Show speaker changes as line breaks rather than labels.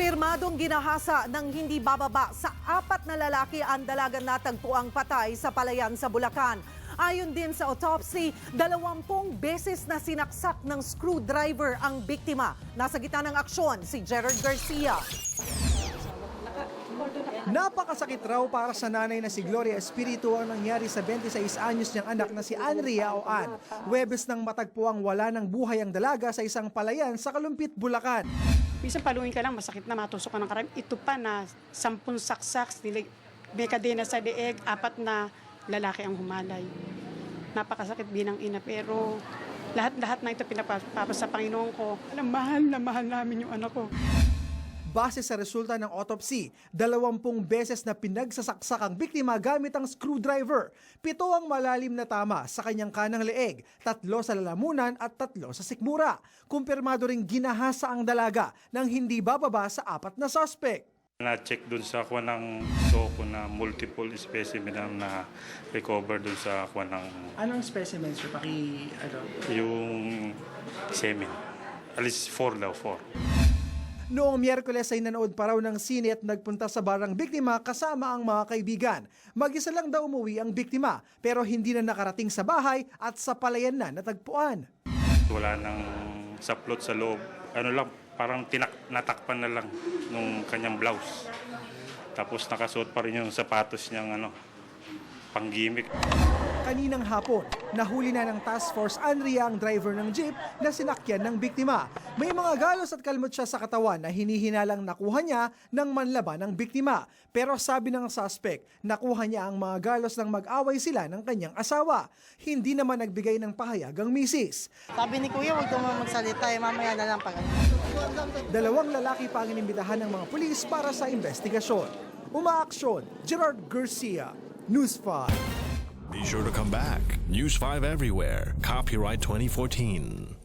Kumpirmadong ginahasa ng hindi bababa sa apat na lalaki ang dalagang natagpuang patay sa palayan sa Bulacan. Ayon din sa autopsy, dalawampung beses na sinaksak ng screwdriver ang biktima. Nasa gitna ng aksyon si Gerard Garcia.
Napakasakit raw para sa nanay na si Gloria Espiritu ang nangyari sa 26 anyos niyang anak na si Anria o Ann. Webes nang matagpuang wala ng buhay ang dalaga sa isang palayan sa Kalumpit, Bulacan.
Minsan paluin ka lang, masakit na matusok ka ng karam. Ito pa na sampung saksak, may kadena sa deeg, apat na lalaki ang humalay. Napakasakit binang ina, pero lahat-lahat na ito pinapapa sa Panginoon ko. Alam, mahal na mahal namin yung anak ko.
Base sa resulta ng autopsy, dalawampung beses na pinagsasaksak ang biktima gamit ang screwdriver. Pito ang malalim na tama sa kanyang kanang leeg, tatlo sa lalamunan at tatlo sa sikmura. Kumpirmado ring ginahasa ang dalaga nang hindi bababa sa apat na suspect.
Na-check dun sa kuha ng soko na multiple specimen ang na-recover dun sa kuha ng
Anong specimen, sir? Paki, ano?
yung semen. At least four daw, four.
Noong Miyerkules ay nanood pa raw ng sine at nagpunta sa barang biktima kasama ang mga kaibigan. Mag-isa lang daw umuwi ang biktima pero hindi na nakarating sa bahay at sa palayan na natagpuan.
Wala nang saplot sa loob. Ano lang, parang tinak natakpan na lang nung kanyang blouse. Tapos nakasuot pa rin yung sapatos niyang ano, panggimik.
Kaninang hapon, nahuli na ng task force Andrea ang driver ng jeep na sinakyan ng biktima. May mga galos at kalmot siya sa katawan na hinihinalang nakuha niya ng manlaban ng biktima. Pero sabi ng suspect, nakuha niya ang mga galos nang mag-away sila ng kanyang asawa. Hindi naman nagbigay ng pahayag ang misis.
Sabi ni Kuya, huwag naman magsalita, eh, mamaya na lang pag
Dalawang lalaki pa ang inimbitahan ng mga pulis para sa investigasyon. Umaaksyon, Gerard Garcia, News 5.
Be sure to come back. News 5 everywhere. Copyright 2014.